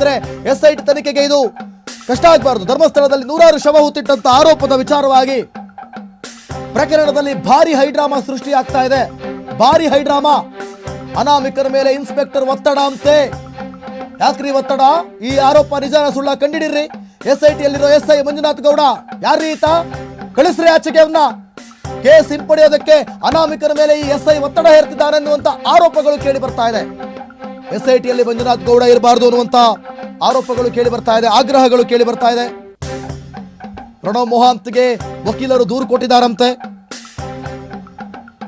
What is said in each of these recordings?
ಅಂದ್ರೆ S I T ತನಿಖೆಗೆ ಇದು ಕಷ್ಟ ಆಗಬಾರದು. ಧರ್ಮಸ್ಥಳದಲ್ಲಿ ನೂರಾರು ಶವ ಹುತ್ತಿಟ್ಟಂತ ಆರೋಪದ ವಿಚಾರವಾಗಿ ಪ್ರಕರಣದಲ್ಲಿ ಭಾರಿ ಹೈಡ್ರಾಮಾ ಸೃಷ್ಟಿ ಆಗ್ತಾ ಇದೆ. ಭಾರಿ ಹೈಡ್ರಾಮಾ. ಅನಾಮಿಕರ ಮೇಲೆ ಇನ್ಸ್ಪೆಕ್ಟರ್ ಒತ್ತಡ ಅಂತೆ. ಯಾಕ್ರಿ ಒತ್ತಡ? ಈ ಆರೋಪ ನಿಜಾನ ಸುಳ್ಳ ಕಂಡಿಡಿರಿ. ಎಸ್ ಐ ಟಿಯಲ್ಲಿರೋ ಎಸ್ ಐ ಮಂಜುನಾಥ್ ಗೌಡ, ಯಾರ್ರಿ ಈತ? ಕಳಿಸ್ರಿ ಆಚೆಗೆ ಅವನ್ನ ಕೇಸ್ ಹಿಂಪಡೆಯೋದಕ್ಕೆ ಅನಾಮಿಕರ ಮೇಲೆ ಈ ಎಸ್ ಐ ಒತ್ತಡ ಹೇರ್ತಿದ್ದಾರೆ ಅನ್ನುವಂತ ಆರೋಪಗಳು ಕೇಳಿ ಬರ್ತಾ ಇದೆ. ಎಸ್ ಐ ಟಿಯಲ್ಲಿ ಮಂಜುನಾಥ್ ಗೌಡ ಇರಬಾರ್ದು ಅನ್ನುವಂತ ಆರೋಪಗಳು ಕೇಳಿ ಬರ್ತಾ ಇದೆ, ಆಗ್ರಹಗಳು ಕೇಳಿ ಬರ್ತಾ ಇದೆ. ಪ್ರಣವ್ ಮೊಹಾಂತ್ಗೆ ವಕೀಲರು ದೂರು ಕೊಟ್ಟಿದ್ದಾರಂತೆ.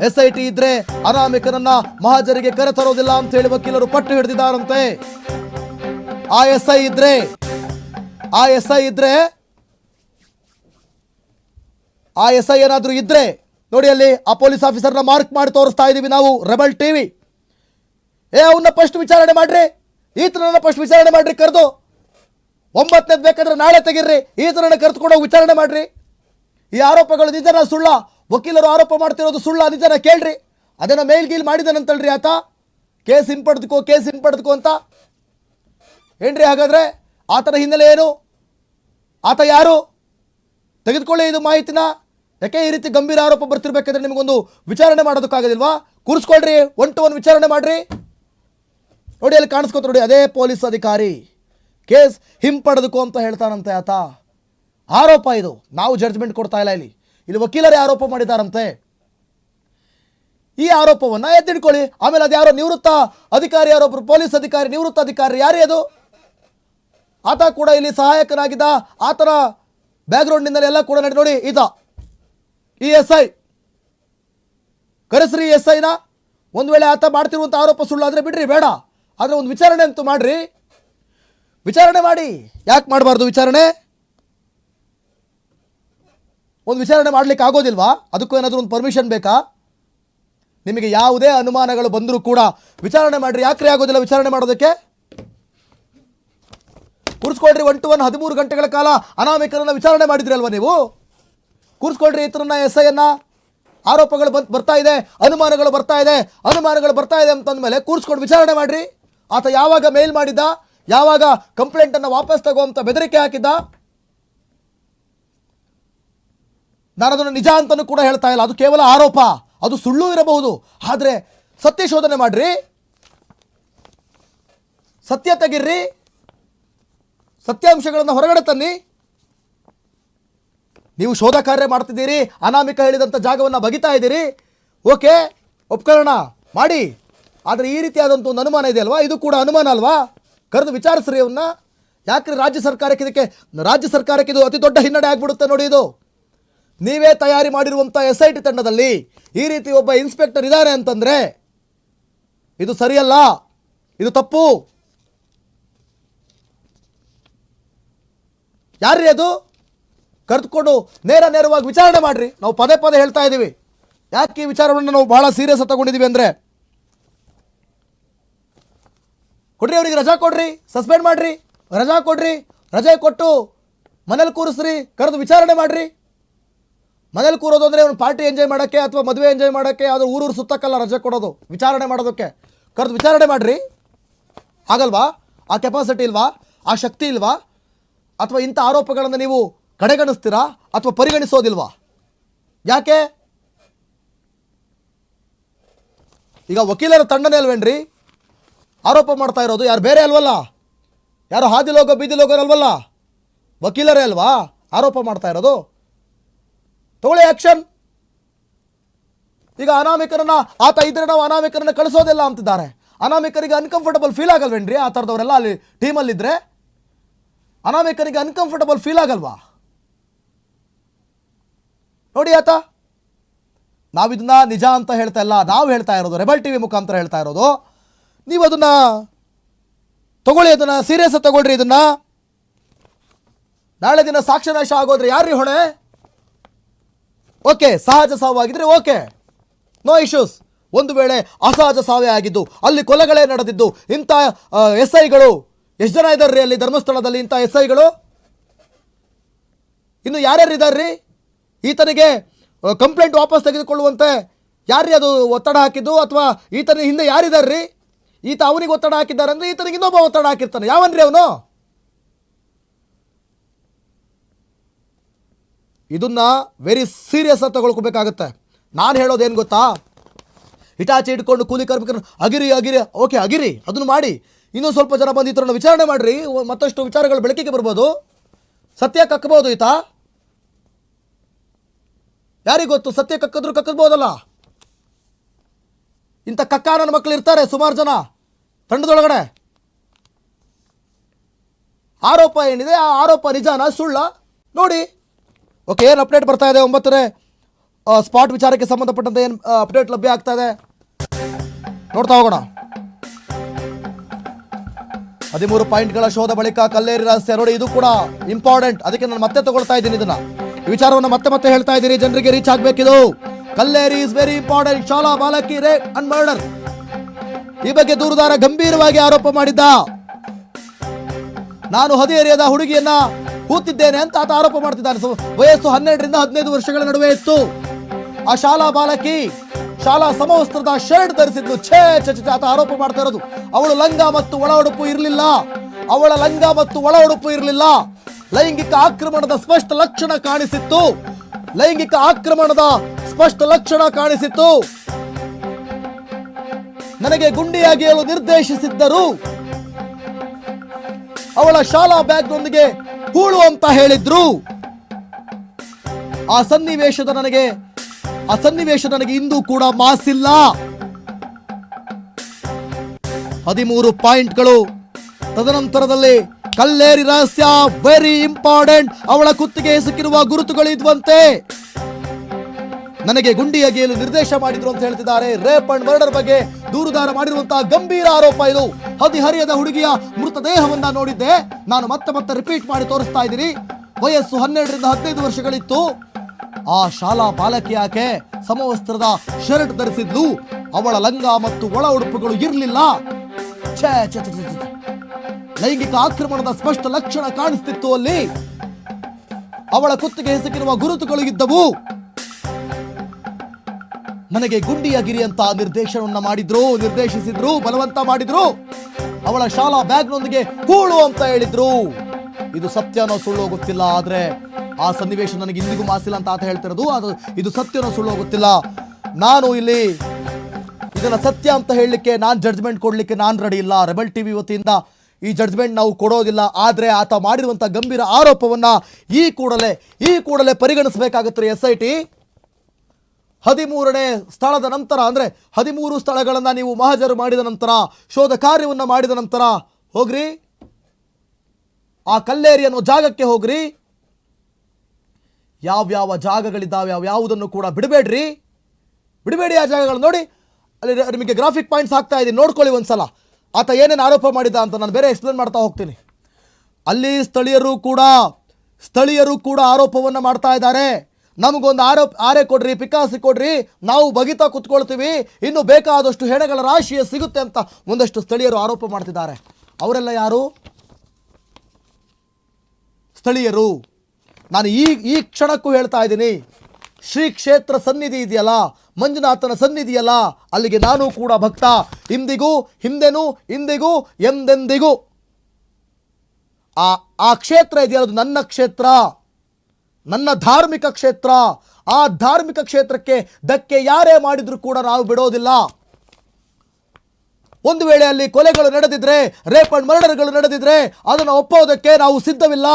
ಎಸ್ ಐ ಟಿ ಇದ್ರೆ ಅನಾಮಿಕನನ್ನ ಮಹಾಜರಿಗೆ ಕರೆತರೋದಿಲ್ಲ ಅಂತ ಹೇಳಿ ವಕೀಲರು ಪಟ್ಟು ಹಿಡಿದಿದ್ದಾರಂತೆ. ಆ ಎಸ್ ಐ ಇದ್ರೆ, ಆ ಎಸ್ ಐ ಇದ್ರೆ, ಆ ಎಸ್ ಐ ಏನಾದ್ರೂ ಇದ್ರೆ, ನೋಡಿ ಅಲ್ಲಿ ಆ ಪೊಲೀಸ್ ಆಫೀಸರ್ನ ಮಾರ್ಕ್ ಮಾಡಿ ತೋರಿಸ್ತಾ ಇದೀವಿ ನಾವು, ರೆಬಲ್ ಟಿವಿ. ಏ, ಅವನ್ನ ಫಸ್ಟ್ ವಿಚಾರಣೆ ಮಾಡ್ರಿ. ಈತನನ್ನ ಫಸ್ಟ್ ವಿಚಾರಣೆ ಮಾಡ್ರಿ ಕರೆದು. ಒಂಬತ್ತನೇದು ಬೇಕಾದ್ರೆ ನಾಳೆ ತೆಗೀರಿ ಈತನನ್ನು ಕರೆದುಕೊಂಡು ವಿಚಾರಣೆ ಮಾಡ್ರಿ. ಈ ಆರೋಪಗಳು ನಿಜನ ಸುಳ್ಳ? ವಕೀಲರು ಆರೋಪ ಮಾಡ್ತಿರೋದು ಸುಳ್ಳ ನಿಜನ ಕೇಳ್ರಿ. ಅದನ್ನು ಮೇಲ್ ಗೀಲ್ ಮಾಡಿದಾನಂತಲ್ರಿ ಆತ. ಕೇಸ್ ಹಿಂಪಡೆದುಕೋ ಕೇಸ್ ಹಿಂಪಡೆದುಕೋ ಅಂತ. ಏನ್ರಿ ಹಾಗಾದ್ರೆ? ಆತನ ಹಿನ್ನೆಲೆ ಏನು? ಆತ ಯಾರು? ತೆಗೆದುಕೊಳ್ಳಿ ಇದು ಮಾಹಿತಿನ. ಯಾಕೆ ಈ ರೀತಿ ಗಂಭೀರ ಆರೋಪ ಬರ್ತಿರ್ಬೇಕಾದ್ರೆ ನಿಮಗೊಂದು ವಿಚಾರಣೆ ಮಾಡೋದಕ್ಕಾಗೋದಿಲ್ವಾ? ಕೂರಿಸ್ಕೊಳ್ರಿ, ಒನ್ ಟು ಒನ್ ವಿಚಾರಣೆ ಮಾಡ್ರಿ. ನೋಡಿ ಅಲ್ಲಿ ಕಾಣಿಸ್ಕೊತ ನೋಡಿ, ಅದೇ ಪೊಲೀಸ್ ಅಧಿಕಾರಿ. ಕೇಸ್ ಹಿಂಪಡೆದುಕೋ ಅಂತ ಹೇಳ್ತಾನಂತೆ ಆತ. ಆರೋಪ ಇದು. ನಾವು ಜಡ್ಜ್ಮೆಂಟ್ ಕೊಡ್ತಾ ಇಲ್ಲ ಇಲ್ಲಿ. ಇಲ್ಲಿ ವಕೀಲರೇ ಆರೋಪ ಮಾಡಿದಾರಂತೆ ಈ ಆರೋಪವನ್ನ ಎತ್ತಿಡ್ಕೊಳ್ಳಿ ಆಮೇಲೆ ಅದು ಯಾರೋ ನಿವೃತ್ತ ಅಧಿಕಾರಿ, ಯಾರೊಬ್ರು ಪೊಲೀಸ್ ಅಧಿಕಾರಿ, ನಿವೃತ್ತ ಅಧಿಕಾರಿ, ಯಾರೇ ಅದು? ಆತ ಕೂಡ ಇಲ್ಲಿ ಸಹಾಯಕನಾಗಿದ್ದ ಆತನ ಬ್ಯಾಕ್ಗ್ರೌಂಡ್ನಿಂದಲೇ ಎಲ್ಲ ಕೂಡ ನಡೆ ನೋಡಿ, ಈತ. ಈ ಎಸ್ ಐ ಕರೆಸ್ರಿ ಎಸ್ ಐನ ಒಂದು ವೇಳೆ ಆತ ಮಾಡ್ತಿರುವಂಥ ಆರೋಪ ಸುಳ್ಳಾದರೆ ಬಿಡ್ರಿ, ಬೇಡ. ಆದರೆ ಒಂದು ವಿಚಾರಣೆ ಅಂತೂ ಮಾಡ್ರಿ. ವಿಚಾರಣೆ ಮಾಡಿ. ಯಾಕೆ ಮಾಡಬಾರ್ದು ವಿಚಾರಣೆ? ಒಂದು ವಿಚಾರಣೆ ಮಾಡ್ಲಿಕ್ಕೆ ಆಗೋದಿಲ್ವಾ? ಅದಕ್ಕೂ ಏನಾದರೂ ಒಂದು ಪರ್ಮಿಷನ್ ಬೇಕಾ? ನಿಮಗೆ ಯಾವುದೇ ಅನುಮಾನಗಳು ಬಂದರೂ ಕೂಡ ವಿಚಾರಣೆ ಮಾಡಿರಿ. ಯಾಕ್ರಿ ಆಗೋದಿಲ್ಲ ವಿಚಾರಣೆ ಮಾಡೋದಕ್ಕೆ? ಕೂರಿಸ್ಕೊಳ್ರಿ ಒನ್ ಟು ಒನ್ ಹದಿಮೂರು ಗಂಟೆಗಳ ಕಾಲ ಅನಾಮಿಕರನ್ನು ವಿಚಾರಣೆ ಮಾಡಿದ್ರಿ ಅಲ್ವಾ ನೀವು? ಕೂರಿಸ್ಕೊಳ್ರಿ ಇತರನ್ನ ಎಸ್ ಅನ್ನ ಆರೋಪಗಳು ಬಂದ್ ಬರ್ತಾ ಇದೆ, ಅನುಮಾನಗಳು ಬರ್ತಾ ಇದೆ, ಅನುಮಾನಗಳು ಬರ್ತಾ ಇದೆ ಅಂತಂದ್ಮೇಲೆ ಕೂರಿಸ್ಕೊಂಡು ವಿಚಾರಣೆ ಮಾಡ್ರಿ. ಆತ ಯಾವಾಗ ಮೇಲ್ ಮಾಡಿದ್ದ? ಯಾವಾಗ ಕಂಪ್ಲೇಂಟನ್ನು ವಾಪಸ್ ತಗೋಂತ ಬೆದರಿಕೆ ಹಾಕಿದ್ದ? ನಾನು ಅದನ್ನು ನಿಜ ಅಂತಲೂ ಕೂಡ ಹೇಳ್ತಾ ಇಲ್ಲ. ಅದು ಕೇವಲ ಆರೋಪ. ಅದು ಸುಳ್ಳು ಇರಬಹುದು. ಆದರೆ ಸತ್ಯ ಶೋಧನೆ ಮಾಡ್ರಿ. ಸತ್ಯ ತೆಗಿರ್ರಿ ಸತ್ಯಾಂಶಗಳನ್ನು ಹೊರಗಡೆ ತನ್ನಿ. ನೀವು ಶೋಧ ಕಾರ್ಯ ಮಾಡ್ತಿದ್ದೀರಿ, ಅನಾಮಿಕ ಹೇಳಿದಂಥ ಜಾಗವನ್ನು ಬಗಿತಾ ಇದ್ದೀರಿ. ಓಕೆ ಒಪ್ಕೊಳ್ಳೋಣ ಮಾಡಿ. ಆದರೆ ಈ ರೀತಿಯಾದಂಥ ಒಂದು ಅನುಮಾನ ಇದೆ ಅಲ್ವಾ? ಇದು ಕೂಡ ಅನುಮಾನ ಅಲ್ವಾ? ಕರೆದು ವಿಚಾರಿಸ್ರಿ ಅವನ್ನ ಯಾಕ್ರಿ ರಾಜ್ಯ ಸರ್ಕಾರಕ್ಕೆ ಇದಕ್ಕೆ ರಾಜ್ಯ ಸರ್ಕಾರಕ್ಕೆ ಇದು ಅತಿ ದೊಡ್ಡ ಹಿನ್ನಡೆ ಆಗ್ಬಿಡುತ್ತೆ ನೋಡಿ ಇದು. ನೀವೇ ತಯಾರಿ ಮಾಡಿರುವಂಥ ಎಸ್ ಐ ಟಿ ತಂಡದಲ್ಲಿ ಈ ರೀತಿ ಒಬ್ಬ ಇನ್ಸ್ಪೆಕ್ಟರ್ ಇದ್ದಾರೆ ಅಂತಂದರೆ ಇದು ಸರಿಯಲ್ಲ. ಇದು ತಪ್ಪು. ಯಾರ್ರೀ ಅದು? ಕರೆದುಕೊಂಡು ನೇರ ನೇರವಾಗಿ ವಿಚಾರಣೆ ಮಾಡಿರಿ. ನಾವು ಪದೇ ಪದೇ ಹೇಳ್ತಾ ಇದ್ದೀವಿ. ಯಾಕೆ ಈ ವಿಚಾರವನ್ನು ನಾವು ಭಾಳ ಸೀರಿಯಸ್ ತಗೊಂಡಿದ್ದೀವಿ ಅಂದರೆ? ಕೊಡ್ರಿ ಅವರಿಗೆ ರಜಾ ಕೊಡ್ರಿ ಸಸ್ಪೆಂಡ್ ಮಾಡ್ರಿ, ರಜಾ ಕೊಡ್ರಿ, ರಜೆ ಕೊಟ್ಟು ಮನೇಲಿ ಕೂರಿಸ್ರಿ, ಕರೆದು ವಿಚಾರಣೆ ಮಾಡ್ರಿ. ಮನೇಲಿ ಕೂರೋದು ಅಂದರೆ ಅವ್ನು ಪಾರ್ಟಿ ಎಂಜಾಯ್ ಮಾಡೋಕ್ಕೆ ಅಥವಾ ಮದುವೆ ಎಂಜಾಯ್ ಮಾಡೋಕ್ಕೆ ಅದು ಊರೂರು ಸುತ್ತಕ್ಕಲ್ಲ ರಜೆ ಕೊಡೋದು, ವಿಚಾರಣೆ ಮಾಡೋದಕ್ಕೆ. ಕರೆದು ವಿಚಾರಣೆ ಮಾಡ್ರಿ. ಆಗಲ್ವಾ? ಆ ಕೆಪಾಸಿಟಿ ಇಲ್ವಾ? ಆ ಶಕ್ತಿ ಇಲ್ವಾ? ಅಥವಾ ಇಂಥ ಆರೋಪಗಳನ್ನು ನೀವು ಕಡೆಗಣಿಸ್ತೀರಾ ಅಥವಾ ಪರಿಗಣಿಸೋದಿಲ್ವಾ? ಯಾಕೆ? ಈಗ ವಕೀಲರ ತಂಡನೇ ಅಲ್ವೇನ್ರಿ? ಆರೋಪ ಮಾಡ್ತಾ ಇರೋದು ಯಾರು? ಬೇರೆ ಅಲ್ವಲ್ಲ? ಯಾರು ಹಾದಿಲೋಗೋ ಬೀದಿಲೋಗೋರಲ್ವಲ್ಲ ವಕೀಲರೇ ಅಲ್ವಾ? ಆರೋಪ ಮಾಡ್ತಾ ಇರೋದು. ತಗೊಳ್ಳಿ ಆಕ್ಷನ್ ಈಗ ಅನಾಮಿಕರನ್ನ, ಆತ ಇದ್ರೆ ನಾವು ಅನಾಮಿಕರನ್ನ ಕಳಿಸೋದಿಲ್ಲ ಅಂತಿದ್ದಾರೆ. ಅನಾಮಿಕರಿಗೆ ಅನ್ಕಂಫರ್ಟಬಲ್ ಫೀಲ್ ಆಗಲ್ವೇನ್ರಿ? ಆ ಥರದವರೆಲ್ಲ ಅಲ್ಲಿ ಟೀಮಲ್ಲಿದ್ದರೆ ಅನಾಮಿಕರಿಗೆ ಅನ್ಕಂಫರ್ಟಬಲ್ ಫೀಲ್ ಆಗಲ್ವಾ? ನೋಡಿ ಆತ. ನಾವಿದನ್ನ ನಿಜ ಅಂತ ಹೇಳ್ತಾ ಇಲ್ಲ. ನಾವು ಹೇಳ್ತಾ ಇರೋದು ರೆಬಲ್ ಟಿ ವಿ ಮುಖಾಂತರ ಹೇಳ್ತಾ ಇರೋದು. ನೀವು ಅದನ್ನು ತಗೊಳ್ಳಿ, ಅದನ್ನು ಸೀರಿಯಸ್ ತಗೊಳ್ರಿ, ಇದನ್ನು. ನಾಳೆ ದಿನ ಸಾಕ್ಷ್ಯನಾಶ ಆಗೋದ್ರೆ ಯಾರ್ರಿ ಹೊಣೆ? ಓಕೆ, ಸಹಜ ಸಾವಾಗಿದ್ರೆ ಓಕೆ. ನೋ ಇಶ್ಯೂಸ್ ಒಂದು ವೇಳೆ ಅಸಹಜ ಸಾವೇ ಆಗಿದ್ದು, ಅಲ್ಲಿ ಕೊಲೆಗಳೇ ನಡೆದಿದ್ದು, ಇಂಥ ಎಸ್ ಐಗಳು ಎಷ್ಟು ಜನ ಇದ್ದಾರೆ ರೀ ಅಲ್ಲಿ ಧರ್ಮಸ್ಥಳದಲ್ಲಿ ಇಂಥ ಎಸ್ ಐಗಳು ಇನ್ನು ಯಾರ್ಯಾರು ರೀ ಈತನಿಗೆ ಕಂಪ್ಲೇಂಟ್ ವಾಪಸ್ ತೆಗೆದುಕೊಳ್ಳುವಂತೆ ಯಾರ್ರೀ ಅದು ಒತ್ತಡ ಹಾಕಿದ್ದು ಅಥವಾ ಈತನ ಹಿಂದೆ ಯಾರಿದಾರ್ರಿ? ಈತ ಅವನಿಗೆ ಒತ್ತಡ ಹಾಕಿದ್ದಾರೆ ಅಂದ್ರೆ ಈತನಿಗೆ ಇನ್ನೊಬ್ಬ ಒತ್ತಡ ಹಾಕಿರ್ತಾನೆ. ಯಾವನ್ರಿ ಅವನು? ಇದನ್ನ ವೆರಿ ಸೀರಿಯಸ್ ಆಗಿ ತಗೊಳ್ಕೋಬೇಕಾಗತ್ತೆ. ನಾನು ಹೇಳೋದೇನು ಗೊತ್ತಾ? ಹಿಟಾಚಿ ಇಟ್ಕೊಂಡು ಕೂಲಿ ಕಾರ್ಮಿಕರು, ಅಗಿರಿ ಅಗಿರಿ. ಓಕೆ, ಅಗಿರಿ. ಅದನ್ನು ಮಾಡಿ. ಇನ್ನೂ ಸ್ವಲ್ಪ ಜನ ಬಂದು ಈ ವಿಚಾರಣೆ ಮಾಡಿರಿ. ಮತ್ತಷ್ಟು ವಿಚಾರಗಳು ಬೆಳಕಿಗೆ ಬರ್ಬೋದು. ಸತ್ಯ ಕಕ್ಕಬಹುದು ಈತ? ಯಾರಿಗೆ ಗೊತ್ತು? ಸತ್ಯ ಕಕ್ಕಿದ್ರು ಕಕ್ಕಬಹುದಲ್ಲ ಇಂಥ ಕಕ್ಕಾನನ ಮಕ್ಕಳು ಇರ್ತಾರೆ ಸುಮಾರು ಜನ. ತಂಡದೊಳಗಡೆ. ಆರೋಪ ಏನಿದೆ? ಆ ಆರೋಪ ನಿಜಾನ? ಸುಳ್ಳ? ನೋಡಿ. ಓಕೆ, ಏನು ಅಪ್ಡೇಟ್ ಬರ್ತಾ ಇದೆ ಒಂಬತ್ತನೇ ಸ್ಪಾಟ್ ವಿಚಾರಕ್ಕೆ ಸಂಬಂಧಪಟ್ಟಂತೆ ಏನು ಅಪ್ಡೇಟ್ ಲಭ್ಯ ಆಗ್ತಾ ಇದೆ? ನೋಡ್ತಾ ಹೋಗೋಣ. ಹದಿಮೂರು ಪಾಯಿಂಟ್ಗಳ ಶೋಧ ಬಳಿಕ ಕಲ್ಲೇರಿ ರಹಸ್ಯ. ನೋಡಿ, ಇದು ಕೂಡ ಇಂಪಾರ್ಟೆಂಟ್ ಅದಕ್ಕೆ ನಾನು ಮತ್ತೆ ತಗೊಳ್ತಾ ಇದ್ದೀನಿ ಇದನ್ನ. ವಿಚಾರವನ್ನು ಮತ್ತೆ ಮತ್ತೆ ಹೇಳ್ತಾ ಇದ್ದೀನಿ. ಜನರಿಗೆ ರೀಚ್ ಆಗ್ಬೇಕಿದು. ಕಲ್ಲೇರಿ ಇಸ್ ವೆರಿ ಇಂಪಾರ್ಟೆಂಟ್ ಶಾಲಾ ಬಾಲಕಿ ರೇಪ್ ಅಂಡ್ ಮರ್ಡರ್ ಈ ಬಗ್ಗೆ ದೂರುದಾರ ಗಂಭೀರವಾಗಿ ಆರೋಪ ಮಾಡಿದ್ದ. ನಾನು ಹದಿಹರಿಯದ ಹುಡುಗಿಯನ್ನ ಕೂತಿದ್ದೇನೆ ಅಂತ ಆತ ಆರೋಪ ಮಾಡ್ತಿದ್ದಾನೆ. ವಯಸ್ಸು ಹನ್ನೆರಡರಿಂದ ಹದಿನೈದು ವರ್ಷಗಳ ನಡುವೆ ಇತ್ತು. ಆ ಶಾಲಾ ಬಾಲಕಿ ಶಾಲಾ ಸಮವಸ್ತ್ರದ ಶರ್ಟ್ ಧರಿಸಿದ್ಲು ಛೇ ಛೇ, ಆತ ಆರೋಪ ಮಾಡ್ತಾ ಇರೋದು. ಅವಳು ಲಂಗ ಮತ್ತು ಒಳ ಉಡುಪು ಇರಲಿಲ್ಲ. ಅವಳ ಲಂಗ ಮತ್ತು ಒಳ ಉಡುಪು ಇರಲಿಲ್ಲ. ಲೈಂಗಿಕ ಆಕ್ರಮಣದ ಸ್ಪಷ್ಟ ಲಕ್ಷಣ ಕಾಣಿಸಿತ್ತು. ಲೈಂಗಿಕ ಆಕ್ರಮಣದ ಸ್ಪಷ್ಟ ಲಕ್ಷಣ ಕಾಣಿಸಿತ್ತು. ನನಗೆ ಗುಂಡಿಯಾಗಿಯಲು ನಿರ್ದೇಶಿಸಿದ್ದರು. ಅವಳ ಶಾಲಾ ಬ್ಯಾಗ್ನೊಂದಿಗೆ ಹೂಳು ಅಂತ ಹೇಳಿದ್ರು. ಆ ಸನ್ನಿವೇಶದ ನನಗೆ, ಆ ಸನ್ನಿವೇಶ ನನಗೆ ಇಂದು ಕೂಡ ಮಾಸಿಲ್ಲ. ಹದಿಮೂರು ಪಾಯಿಂಟ್ಗಳು. ತದನಂತರದಲ್ಲಿ, ಕಲ್ಲೇರಿ ರಹಸ್ಯ ವೆರಿ ಇಂಪಾರ್ಟೆಂಟ್ ಅವಳ ಕುತ್ತಿಗೆ ಸಿಕ್ಕಿರುವ ಗುರುತುಗಳು ಇದ್ವಂತೆ. ನನಗೆ ಗುಂಡಿ ಅಗೆಯಲು ನಿರ್ದೇಶ ಮಾಡಿದ್ರು ಅಂತ ಹೇಳ್ತಿದ್ದಾರೆ. ರೇಪ್ ಅಂಡ್ ಮರ್ಡರ್ ಬಗ್ಗೆ ದೂರುದಾರ ಮಾಡಿರುವಂತಹ ಗಂಭೀರ ಆರೋಪ ಇದು. ಹದಿಹರಿಯದ ಹುಡುಗಿಯ ಮೃತದೇಹವನ್ನ ನೋಡಿದ್ದೆ. ನಾನು ಮತ್ತೆ ಮತ್ತೆ ರಿಪೀಟ್ ಮಾಡಿ ತೋರಿಸ್ತಾ ಇದ್ದೀನಿ. ವಯಸ್ಸು ಹನ್ನೆರಡರಿಂದ ಹದಿನೈದು ವರ್ಷಗಳಿತ್ತು. ಆ ಶಾಲಾ ಬಾಲಕಿ ಆಕೆ ಸಮವಸ್ತ್ರದ ಶರ್ಟ್ ಧರಿಸಿದ್ಲು. ಅವಳ ಲಂಗ ಮತ್ತು ಒಳ ಉಡುಪುಗಳು ಇರಲಿಲ್ಲ. ಲೈಂಗಿಕ ಆಕ್ರಮಣದ ಸ್ಪಷ್ಟ ಲಕ್ಷಣ ಕಾಣಿಸ್ತಿತ್ತು ಅಲ್ಲಿ. ಅವಳ ಕುತ್ತಿಗೆ ಹೆಸಕಿರುವ ಗುರುತುಗಳು ಇದ್ದವು. ನನಗೆ ಗುಂಡಿಯಗಿರಿ ಅಂತ ನಿರ್ದೇಶನವನ್ನ ಮಾಡಿದ್ರು, ನಿರ್ದೇಶಿಸಿದ್ರು, ಬಲವಂತ ಮಾಡಿದ್ರು. ಅವಳ ಶಾಲಾ ಬ್ಯಾಗ್ನೊಂದಿಗೆ ಕೂಳು ಅಂತ ಹೇಳಿದ್ರು. ಇದು ಸತ್ಯನೋ ಸುಳ್ಳು ಗೊತ್ತಿಲ್ಲ, ಆದ್ರೆ ಆ ಸನ್ನಿವೇಶ ನನಗೆ ಇಂದಿಗೂ ಮಾಸಿಲ್ಲ ಅಂತ ಆತ ಹೇಳ್ತಿರೋದು, ಅದು ಇದು ಸತ್ಯನೋ ಸುಳ್ಳು ಗೊತ್ತಿಲ್ಲ. ನಾನು ಇಲ್ಲಿ ಇದನ್ನ ಸತ್ಯ ಅಂತ ಹೇಳಲಿಕ್ಕೆ ನಾನು ಜಡ್ಜ್ಮೆಂಟ್ ಕೊಡಲಿಕ್ಕೆ ನಾನು ರೆಡಿ ಇಲ್ಲ. ರೆಬಲ್ ಟಿವಿ ವತಿಯಿಂದ ಈ ಜಡ್ಜ್ಮೆಂಟ್ ನಾವು ಕೊಡೋದಿಲ್ಲ, ಆದರೆ ಆತ ಮಾಡಿರುವಂಥ ಗಂಭೀರ ಆರೋಪವನ್ನ ಈ ಕೂಡಲೇ ಈ ಕೂಡಲೇ ಪರಿಗಣಿಸಬೇಕಾಗುತ್ತೆ ಎಸ್ ಐ ಟಿ. ಹದಿಮೂರನೇ ಸ್ಥಳದ ನಂತರ, ಅಂದರೆ ಹದಿಮೂರು ಸ್ಥಳಗಳನ್ನು ನೀವು ಮಹಾಜರು ಮಾಡಿದ ನಂತರ, ಶೋಧ ಕಾರ್ಯವನ್ನು ಮಾಡಿದ ನಂತರ ಹೋಗ್ರಿ. ಆ ಕಲ್ಲೇರಿ ಅನ್ನೋ ಜಾಗಕ್ಕೆ ಹೋಗ್ರಿ. ಯಾವ್ಯಾವ ಜಾಗಗಳಿದ್ದಾವೆ ಯಾವ ಯಾವುದನ್ನು ಕೂಡ ಬಿಡಬೇಡ್ರಿ. ಬಿಡಬೇಡಿ ಆ ಜಾಗಗಳು ನೋಡಿ. ಅಲ್ಲಿ ನಿಮಗೆ ಗ್ರಾಫಿಕ್ ಪಾಯಿಂಟ್ಸ್ ಹಾಕ್ತಾ ಇದ್ದೀನಿ ನೋಡ್ಕೊಳ್ಳಿ ಒಂದ್ಸಲ. ಆತ ಏನೇನು ಆರೋಪ ಮಾಡಿದ ಅಂತ ನಾನು ಬೇರೆ ಎಕ್ಸ್ಪ್ಲೇನ್ ಮಾಡ್ತಾ ಹೋಗ್ತೀನಿ. ಅಲ್ಲಿ ಸ್ಥಳೀಯರು ಕೂಡ ಸ್ಥಳೀಯರು ಕೂಡ ಆರೋಪವನ್ನು ಮಾಡ್ತಾ ಇದ್ದಾರೆ. ನಮಗೊಂದು ಆರೋಪ ಆರೆ ಕೊಡ್ರಿ, ಪಿಕಾಸಿ ಕೊಡ್ರಿ, ನಾವು ಬಗಿತಾ ಕೂತ್ಕೊಳ್ತೀವಿ, ಇನ್ನು ಬೇಕಾದಷ್ಟು ಹೆಣಗಳ ರಾಶಿಯೇ ಸಿಗುತ್ತೆ ಅಂತ ಒಂದಷ್ಟು ಸ್ಥಳೀಯರು ಆರೋಪ ಮಾಡ್ತಿದ್ದಾರೆ. ಅವರೆಲ್ಲ ಯಾರು? ಸ್ಥಳೀಯರು. ನಾನು ಈ ಈ ಕ್ಷಣಕ್ಕೂ ಹೇಳ್ತಾ ಇದ್ದೀನಿ, ಶ್ರೀ ಕ್ಷೇತ್ರ ಸನ್ನಿಧಿ ಇದೆಯಲ್ಲ, ಮಂಜುನಾಥನ ಸನ್ನಿಧಿಯಲ್ಲ ಅಲ್ಲಿಗೆ ನಾನು ಕೂಡ ಭಕ್ತ. ಇಂದಿಗೂ ಹಿಂದೆನೂ, ಇಂದಿಗೂ, ಎಂದೆಂದಿಗೂ. ಆ ಆ ಕ್ಷೇತ್ರ ಇದೆಯಲ್ಲ, ಅದು ನನ್ನ ಕ್ಷೇತ್ರ. ನನ್ನ ಧಾರ್ಮಿಕ ಕ್ಷೇತ್ರ, ಆ ಧಾರ್ಮಿಕ ಕ್ಷೇತ್ರಕ್ಕೆ ಧಕ್ಕೆ ಯಾರೇ ಮಾಡಿದ್ರು ಕೂಡ ನಾವು ಬಿಡೋದಿಲ್ಲ. ಒಂದು ವೇಳೆ ಅಲ್ಲಿ ಕೊಲೆಗಳು ನಡೆದಿದ್ರೆ ರೇಪ್ ಅಂಡ್ ಮರ್ಡರ್ಗಳು ನಡೆದಿದ್ರೆ ಅದನ್ನು ಒಪ್ಪೋದಕ್ಕೆ ನಾವು ಸಿದ್ಧವಿಲ್ಲ.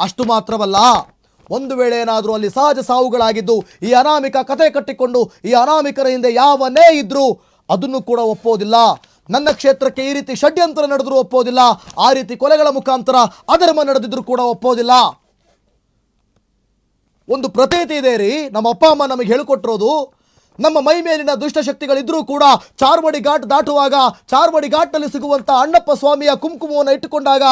ಅಷ್ಟು ಮಾತ್ರವಲ್ಲ, ಒಂದು ವೇಳೆ ಏನಾದರೂ ಅಲ್ಲಿ ಸಹಜ ಸಾವುಗಳಾಗಿದ್ದು, ಈ ಅನಾಮಿಕ ಕತೆ ಕಟ್ಟಿಕೊಂಡು, ಈ ಅನಾಮಿಕರ ಹಿಂದೆ ಯಾವನೇ ಇದ್ದರೂ ಅದನ್ನು ಕೂಡ ಒಪ್ಪೋದಿಲ್ಲ. ನನ್ನ ಕ್ಷೇತ್ರಕ್ಕೆ ಈ ರೀತಿ ಷಡ್ಯಂತ್ರ ನಡೆದರೂ ಒಪ್ಪೋದಿಲ್ಲ, ಆ ರೀತಿ ಕೊಲೆಗಳ ಮುಖಾಂತರ ಅಧರ್ಮ ನಡೆದಿದ್ರೂ ಕೂಡ ಒಪ್ಪೋದಿಲ್ಲ. ಒಂದು ಪ್ರತೀತಿ ಇದೆ ರೀ. ನಮ್ಮ ಅಪ್ಪ, ಅಮ್ಮ ನಮಗೆ ಹೇಳಿಕೊಟ್ಟಿರೋದು, ನಮ್ಮ ಮೈ ಮೇಲಿನ ದುಷ್ಟಶಕ್ತಿಗಳಿದ್ರೂ ಕೂಡ ಚಾರ್ಮಡಿ ಘಾಟ್ ದಾಟುವಾಗ ಚಾರ್ಮಡಿ ಘಾಟ್ನಲ್ಲಿ ಸಿಗುವಂಥ ಅಣ್ಣಪ್ಪ ಸ್ವಾಮಿಯ ಕುಂಕುಮವನ್ನು ಇಟ್ಟುಕೊಂಡಾಗ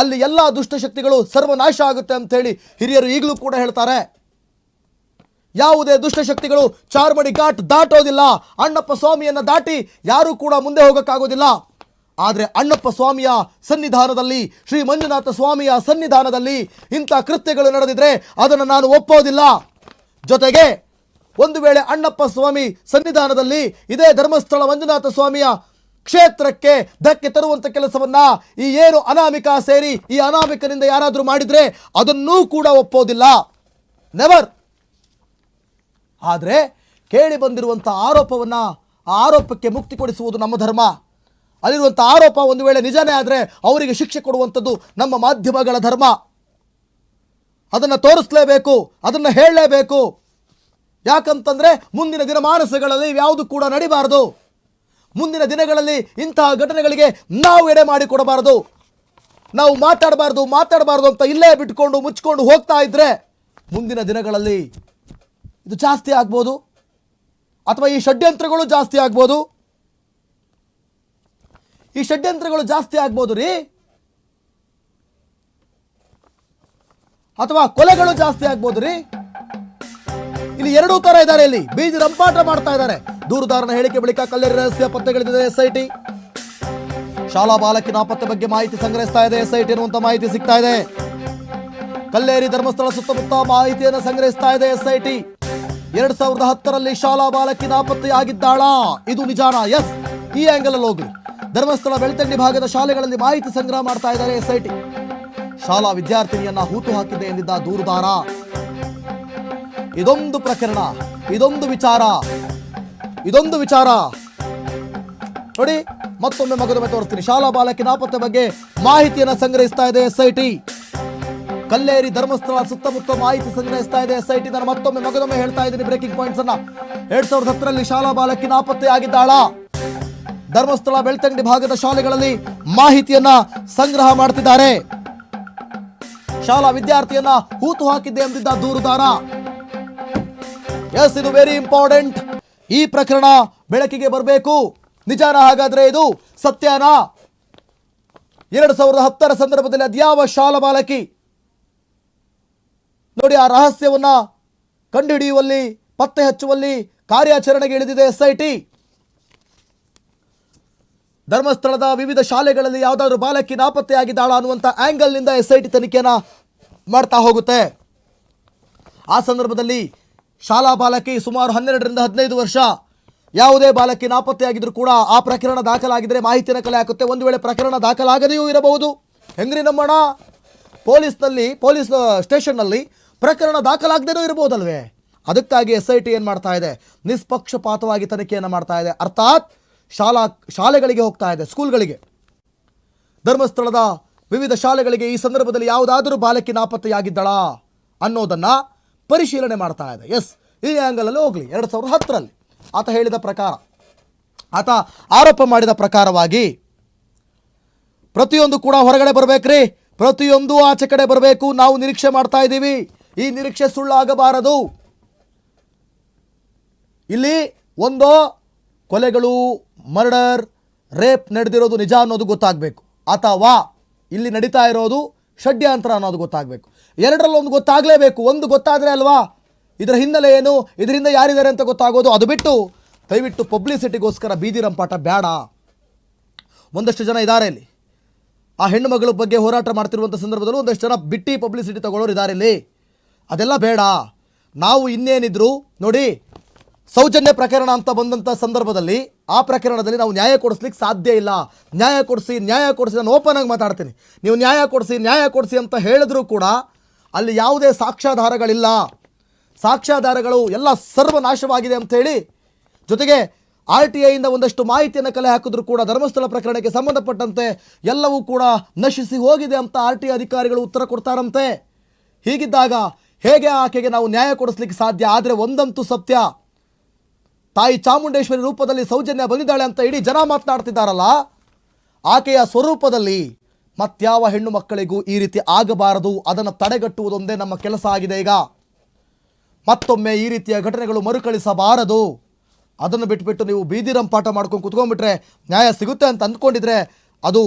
ಅಲ್ಲಿ ಎಲ್ಲ ದುಷ್ಟಶಕ್ತಿಗಳು ಸರ್ವನಾಶ ಆಗುತ್ತೆ ಅಂತ ಹೇಳಿ ಹಿರಿಯರು ಈಗಲೂ ಕೂಡ ಹೇಳ್ತಾರೆ. ಯಾವುದೇ ದುಷ್ಟಶಕ್ತಿಗಳು ಚಾರ್ಮಡಿ ಘಾಟ್ ದಾಟೋದಿಲ್ಲ. ಅಣ್ಣಪ್ಪ ಸ್ವಾಮಿಯನ್ನು ದಾಟಿ ಯಾರೂ ಕೂಡ ಮುಂದೆ ಹೋಗೋಕ್ಕಾಗೋದಿಲ್ಲ. ಆದರೆ ಅಣ್ಣಪ್ಪ ಸ್ವಾಮಿಯ ಸನ್ನಿಧಾನದಲ್ಲಿ, ಶ್ರೀ ಮಂಜುನಾಥ ಸ್ವಾಮಿಯ ಸನ್ನಿಧಾನದಲ್ಲಿ ಇಂಥ ಕೃತ್ಯಗಳು ನಡೆದಿದ್ರೆ ಅದನ್ನು ನಾನು ಒಪ್ಪೋದಿಲ್ಲ. ಜೊತೆಗೆ ಒಂದು ವೇಳೆ ಅಣ್ಣಪ್ಪ ಸ್ವಾಮಿ ಸನ್ನಿಧಾನದಲ್ಲಿ ಇದೇ ಧರ್ಮಸ್ಥಳ ಮಂಜುನಾಥ ಸ್ವಾಮಿಯ ಕ್ಷೇತ್ರಕ್ಕೆ ಧಕ್ಕೆ ತರುವಂಥ ಕೆಲಸವನ್ನ ಈ ಏನು ಅನಾಮಿಕ ಸೇರಿ ಈ ಅನಾಮಿಕನಿಂದ ಯಾರಾದರೂ ಮಾಡಿದರೆ ಅದನ್ನೂ ಕೂಡ ಒಪ್ಪೋದಿಲ್ಲ. ನೆವರ್ ಆದರೆ ಕೇಳಿ ಬಂದಿರುವಂಥ ಆರೋಪವನ್ನು, ಆ ಆರೋಪಕ್ಕೆ ಮುಕ್ತಿ ಕೊಡಿಸುವುದು ನಮ್ಮ ಧರ್ಮ. ಅಲ್ಲಿರುವಂಥ ಆರೋಪ ಒಂದು ವೇಳೆ ನಿಜನೇ ಆದರೆ ಅವರಿಗೆ ಶಿಕ್ಷೆ ಕೊಡುವಂಥದ್ದು ನಮ್ಮ ಮಾಧ್ಯಮಗಳ ಧರ್ಮ. ಅದನ್ನು ತೋರಿಸಲೇಬೇಕು, ಅದನ್ನು ಹೇಳಲೇಬೇಕು. ಯಾಕಂತಂದರೆ ಮುಂದಿನ ದಿನಮಾನಸಗಳಲ್ಲಿ ಯಾವುದು ಕೂಡ ನಡಿಬಾರದು. ಮುಂದಿನ ದಿನಗಳಲ್ಲಿ ಇಂತಹ ಘಟನೆಗಳಿಗೆ ನಾವು ಎಡೆ ಮಾಡಿಕೊಡಬಾರದು ನಾವು ಮಾತಾಡಬಾರ್ದು ಮಾತಾಡಬಾರ್ದು ಅಂತ ಇಲ್ಲೇ ಬಿಟ್ಕೊಂಡು, ಮುಚ್ಕೊಂಡು ಹೋಗ್ತಾ ಇದ್ರೆ ಮುಂದಿನ ದಿನಗಳಲ್ಲಿ ಇದು ಜಾಸ್ತಿ ಆಗ್ಬೋದು. ಅಥವಾ ಈ ಷಡ್ಯಂತ್ರಗಳು ಜಾಸ್ತಿ ಆಗ್ಬೋದು. ಈ ಷಡ್ಯಂತ್ರಗಳು ಜಾಸ್ತಿ ಆಗ್ಬೋದು ರೀ. ಅಥವಾ ಕೊಲೆಗಳು ಜಾಸ್ತಿ ಆಗ್ಬೋದು ರೀ. ಇಲ್ಲಿ ಎರಡೂ ತರ ಇದ್ದಾರೆ ಇಲ್ಲಿ. ಬೀದಿ ರಂಪಾಟ ಮಾಡ್ತಾ ಇದ್ದಾರೆ. ದೂರುದಾರನ ಹೇಳಿಕೆ ಬಳಿಕ ಕಲ್ಲೇರಿ ರಹಸ್ಯ ಪತ್ತೆಗಳಿದೆ ಎಸ್ಐಟಿ ಶಾಲಾ ಬಾಲಕಿ ನಾಪತ್ತೆ ಬಗ್ಗೆ ಮಾಹಿತಿ ಸಂಗ್ರಹಿಸ್ತಾ ಇದೆ. ಎಸ್ಐಟಿ ಅನ್ನುವಂತ ಮಾಹಿತಿ ಸಿಗ್ತಾ ಇದೆ. ಕಲ್ಲೇರಿ ಧರ್ಮಸ್ಥಳ ಸುತ್ತಮುತ್ತ ಮಾಹಿತಿಯನ್ನು ಸಂಗ್ರಹಿಸ್ತಾ ಇದೆ ಎಸ್ಐಟಿ ಎರಡ್ ಸಾವಿರದ ಹತ್ತರಲ್ಲಿ ಶಾಲಾ ಬಾಲಕಿ ನಾಪತ್ತೆಯಾಗಿದ್ದಾಳ ಇದು ನಿಜಾನ? ಎಸ್ ಈ ಆಂಗಲ್ ಅಲ್ಲಿ ಹೋಗ್ಲಿ. ಧರ್ಮಸ್ಥಳ ಬೆಳ್ತಂಡಿ ಭಾಗದ ಶಾಲೆಗಳಲ್ಲಿ ಮಾಹಿತಿ ಸಂಗ್ರಹ ಮಾಡ್ತಾ ಇದ್ದಾರೆ ಎಸ್ಐಟಿ. ಶಾಲಾ ವಿದ್ಯಾರ್ಥಿನಿಯನ್ನ ಹೂತು ಹಾಕಿದೆ ಎಂದಿದ್ದ ದೂರುದಾರ. ಇದೊಂದು ಪ್ರಕರಣ, ಇದೊಂದು ವಿಚಾರ ಇದೊಂದು ವಿಚಾರ. ನೋಡಿ, ಮತ್ತೊಮ್ಮೆ ಮಗದೊಮ್ಮೆ ತೋರಿಸ್ತೀನಿ. ಶಾಲಾ ಬಾಲಕಿ ನಾಪತ್ತೆ ಬಗ್ಗೆ ಮಾಹಿತಿಯನ್ನು ಸಂಗ್ರಹಿಸ್ತಾ ಇದೆ ಎಸ್ಐಟಿ. ಕಲ್ಲೇರಿ ಧರ್ಮಸ್ಥಳ ಸುತ್ತಮುತ್ತ ಮಾಹಿತಿ ಸಂಗ್ರಹಿಸ್ತಾ ಇದೆ ಎಸ್ಐಟಿ. ನಾನು ಮತ್ತೊಮ್ಮೆ ಮಗದೊಮ್ಮೆ ಹೇಳ್ತಾ ಇದ್ದೀನಿ ಬ್ರೇಕಿಂಗ್ ಪಾಯಿಂಟ್ಸ್ ಅನ್ನ. ಎರಡ್ ಸಾವಿರದ ಹತ್ತರಲ್ಲಿ ಶಾಲಾ ಬಾಲಕಿ ನಾಪತ್ತೆ ಆಗಿದ್ದಾಳ ಧರ್ಮಸ್ಥಳ ಬೆಳ್ತಂಗಡಿ ಭಾಗದ ಶಾಲೆಗಳಲ್ಲಿ ಮಾಹಿತಿಯನ್ನ ಸಂಗ್ರಹ ಮಾಡ್ತಿದ್ದಾರೆ. ಶಾಲಾ ವಿದ್ಯಾರ್ಥಿಯನ್ನ ಹೂತು ಹಾಕಿದ್ದೆ ಎಂದಿದ್ದ ದೂರುದಾರ. ಎಸ್, ಇದು ವೆರಿ ಇಂಪಾರ್ಟೆಂಟ್ ಈ ಪ್ರಕರಣ ಬೆಳಕಿಗೆ ಬರಬೇಕು. ನಿಜಾನ ಹಾಗಾದ್ರೆ ಇದು ಸತ್ಯಾನ? ಎರಡು ಸಾವಿರದ ಹತ್ತರ ಸಂದರ್ಭದಲ್ಲಿ ಅದ್ಯಾವ ಶಾಲಾ ಬಾಲಕಿ? ನೋಡಿ, ಆ ರಹಸ್ಯವನ್ನ ಕಂಡುಹಿಡಿಯುವಲ್ಲಿ, ಪತ್ತೆ ಹಚ್ಚುವಲ್ಲಿ ಕಾರ್ಯಾಚರಣೆಗೆ ಇಳಿದಿದೆ ಎಸ್ಐಟಿ ಧರ್ಮಸ್ಥಳದ ವಿವಿಧ ಶಾಲೆಗಳಲ್ಲಿ ಯಾವುದಾದ್ರೂ ಬಾಲಕಿ ನಾಪತ್ತೆಯಾಗಿದ್ದಾಳ ಅನ್ನುವಂಥ ಆ್ಯಂಗಲ್ನಿಂದ ಎಸ್ ಐ ಟಿ ತನಿಖೆಯನ್ನು ಮಾಡ್ತಾ ಹೋಗುತ್ತೆ. ಆ ಸಂದರ್ಭದಲ್ಲಿ ಶಾಲಾ ಬಾಲಕಿ ಸುಮಾರು ಹನ್ನೆರಡರಿಂದ ಹದಿನೈದು ವರ್ಷ. ಯಾವುದೇ ಬಾಲಕಿ ನಾಪತ್ತೆಯಾಗಿದ್ದರೂ ಕೂಡ ಆ ಪ್ರಕರಣ ದಾಖಲಾಗಿದ್ದರೆ ಮಾಹಿತಿನ ಕಲೆ ಹಾಕುತ್ತೆ. ಒಂದು ವೇಳೆ ಪ್ರಕರಣ ದಾಖಲಾಗದೆಯೂ ಇರಬಹುದು. ಹೆಂಗ್ರಿ ನಮ್ಮಣ್ಣ? ಪೊಲೀಸ್ನಲ್ಲಿ, ಪೊಲೀಸ್ ಸ್ಟೇಷನ್ನಲ್ಲಿ ಪ್ರಕರಣ ದಾಖಲಾಗದೇನೂ ಇರಬಹುದಲ್ವೇ? ಅದಕ್ಕಾಗಿ ಎಸ್ ಐ ಟಿ ಏನು ಮಾಡ್ತಾ ಇದೆ? ನಿಷ್ಪಕ್ಷಪಾತವಾಗಿ ತನಿಖೆಯನ್ನು ಮಾಡ್ತಾ ಇದೆ. ಅರ್ಥಾತ್ ಶಾಲಾ, ಶಾಲೆಗಳಿಗೆ ಹೋಗ್ತಾ ಇದೆ ಸ್ಕೂಲ್ಗಳಿಗೆ ಧರ್ಮಸ್ಥಳದ ವಿವಿಧ ಶಾಲೆಗಳಿಗೆ ಈ ಸಂದರ್ಭದಲ್ಲಿ ಯಾವುದಾದರೂ ಬಾಲಕಿ ನಾಪತ್ತೆಯಾಗಿದ್ದಳಾ ಅನ್ನೋದನ್ನು ಪರಿಶೀಲನೆ ಮಾಡ್ತಾ ಇದೆ. ಎಸ್ ಈ ಆ್ಯಂಗಲಲ್ಲಿ ಹೋಗಲಿ, ಎರಡು ಸಾವಿರದ ಹತ್ತರಲ್ಲಿ. ಆತ ಹೇಳಿದ ಪ್ರಕಾರ, ಆತ ಆರೋಪ ಮಾಡಿದ ಪ್ರಕಾರವಾಗಿ ಪ್ರತಿಯೊಂದು ಕೂಡ ಹೊರಗಡೆ ಬರಬೇಕ್ರಿ, ಪ್ರತಿಯೊಂದು ಆಚೆ ಕಡೆ ಬರಬೇಕು, ನಾವು ನಿರೀಕ್ಷೆ ಮಾಡ್ತಾ ಇದ್ದೀವಿ. ಈ ನಿರೀಕ್ಷೆ ಸುಳ್ಳಾಗಬಾರದು. ಇಲ್ಲಿ ಒಂದು ಕೊಲೆಗಳು ಮರ್ಡರ್, ರೇಪ್ ನಡೆದಿರೋದು ನಿಜ ಅನ್ನೋದು ಗೊತ್ತಾಗಬೇಕು. ಅಥವಾ ಇಲ್ಲಿ ನಡೀತಾ ಇರೋದು ಷಡ್ಯಂತ್ರ ಅನ್ನೋದು ಗೊತ್ತಾಗಬೇಕು. ಎರಡರಲ್ಲೂ ಒಂದು ಗೊತ್ತಾಗಲೇಬೇಕು. ಒಂದು ಗೊತ್ತಾದರೆ ಅಲ್ವಾ? ಇದರ ಹಿನ್ನೆಲೆ ಏನು? ಇದರಿಂದ ಯಾರಿದ್ದಾರೆ ಅಂತ ಗೊತ್ತಾಗೋದು? ಅದು ಬಿಟ್ಟು ದಯವಿಟ್ಟು ಪಬ್ಲಿಸಿಟಿಗೋಸ್ಕರ ಬೀದಿ ರಂಪಾಟ ಬೇಡ. ಒಂದಷ್ಟು ಜನ ಇದ್ದಾರೆ ಇಲ್ಲಿ. ಆ ಹೆಣ್ಣು ಮಗಳ ಬಗ್ಗೆ ಹೋರಾಟ ಮಾಡ್ತಿರುವಂಥ ಸಂದರ್ಭದಲ್ಲೂ ಒಂದಷ್ಟು ಜನ ಬಿಟ್ಟಿ ಪಬ್ಲಿಸಿಟಿ ತಗೊಳ್ಳೋರು ಇದ್ದಾರೆ ಇಲ್ಲಿ. ಅದೆಲ್ಲ ಬೇಡ. ನಾವು ಇನ್ನೇನಿದ್ರು, ನೋಡಿ ಸೌಜನ್ಯ ಪ್ರಕರಣ ಅಂತ ಬಂದಂಥ ಸಂದರ್ಭದಲ್ಲಿ ಆ ಪ್ರಕರಣದಲ್ಲಿ ನಾವು ನ್ಯಾಯ ಕೊಡಿಸ್ಲಿಕ್ಕೆ ಸಾಧ್ಯ ಇಲ್ಲ. ನ್ಯಾಯ ಕೊಡಿಸಿ ನ್ಯಾಯ ಕೊಡಿಸಿ ನಾನು ಓಪನ್ ಆಗಿ ಮಾತಾಡ್ತೀನಿ. ನೀವು ನ್ಯಾಯ ಕೊಡಿಸಿ ನ್ಯಾಯ ಕೊಡಿಸಿ ಅಂತ ಹೇಳಿದ್ರೂ ಕೂಡ ಅಲ್ಲಿ ಯಾವುದೇ ಸಾಕ್ಷ್ಯಾಧಾರಗಳಿಲ್ಲ. ಸಾಕ್ಷ್ಯಾಧಾರಗಳು ಎಲ್ಲ ಸರ್ವನಾಶವಾಗಿದೆ ಅಂತ ಹೇಳಿ ಜೊತೆಗೆ ಆರ್ ಟಿ ಐಯಿಂದ ಒಂದಷ್ಟು ಮಾಹಿತಿಯನ್ನು ಕಲೆ ಹಾಕಿದ್ರು ಕೂಡ ಧರ್ಮಸ್ಥಳ ಪ್ರಕರಣಕ್ಕೆ ಸಂಬಂಧಪಟ್ಟಂತೆ ಎಲ್ಲವೂ ಕೂಡ ನಶಿಸಿ ಹೋಗಿದೆ ಅಂತ ಆರ್ ಟಿ ಅಧಿಕಾರಿಗಳು ಉತ್ತರ ಕೊಡ್ತಾರಂತೆ. ಹೀಗಿದ್ದಾಗ ಹೇಗೆ ಆಕೆಗೆ ನಾವು ನ್ಯಾಯ ಕೊಡಿಸ್ಲಿಕ್ಕೆ ಸಾಧ್ಯ? ಆದರೆ ಒಂದಂತೂ ಸತ್ಯ. ತಾಯಿ ಚಾಮುಂಡೇಶ್ವರಿ ರೂಪದಲ್ಲಿ ಸೌಜನ್ಯ ಬಂದಿದ್ದಾಳೆ ಅಂತ ಇಡೀ ಜನ ಮಾತನಾಡ್ತಿದ್ದಾರಲ್ಲ? ಆಕೆಯ ಸ್ವರೂಪದಲ್ಲಿ ಮತ್ಯಾವ ಹೆಣ್ಣು ಮಕ್ಕಳಿಗೂ ಈ ರೀತಿ ಆಗಬಾರದು, ಅದನ್ನು ತಡೆಗಟ್ಟುವುದೊಂದೇ ನಮ್ಮ ಕೆಲಸ ಆಗಿದೆ ಈಗ. ಮತ್ತೊಮ್ಮೆ ಈ ರೀತಿಯ ಘಟನೆಗಳು ಮರುಕಳಿಸಬಾರದು. ಅದನ್ನು ಬಿಟ್ಬಿಟ್ಟು ನೀವು ಬೀದಿರಂ ಪಾಠ ಮಾಡ್ಕೊಂಡು ಕುತ್ಕೊಂಡ್ಬಿಟ್ರೆ ನ್ಯಾಯ ಸಿಗುತ್ತೆ ಅಂತ ಅಂದ್ಕೊಂಡಿದ್ರೆ ಅದು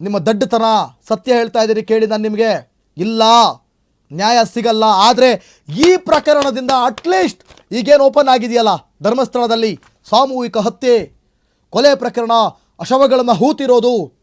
ನಿಮ್ಮ ದಡ್ಡತನ. ಸತ್ಯ ಹೇಳ್ತಾ ಇದ್ದೀರಿ ಕೇಳಿ ನಾನು ನಿಮಗೆ. ಇಲ್ಲ. ನ್ಯಾಯ ಸಿಗಲ್ಲ. ಆದರೆ ಈ ಪ್ರಕರಣದಿಂದ ಅಟ್ಲೀಸ್ಟ್ ಈಗೇನು ಓಪನ್ ಆಗಿದೆಯಲ್ಲ? ಧರ್ಮಸ್ಥಳದಲ್ಲಿ ಸಾಮೂಹಿಕ ಹತ್ಯೆ, ಕೊಲೆ ಪ್ರಕರಣ, ಅಶವಗಳನ್ನು ಹೂತಿರೋದು.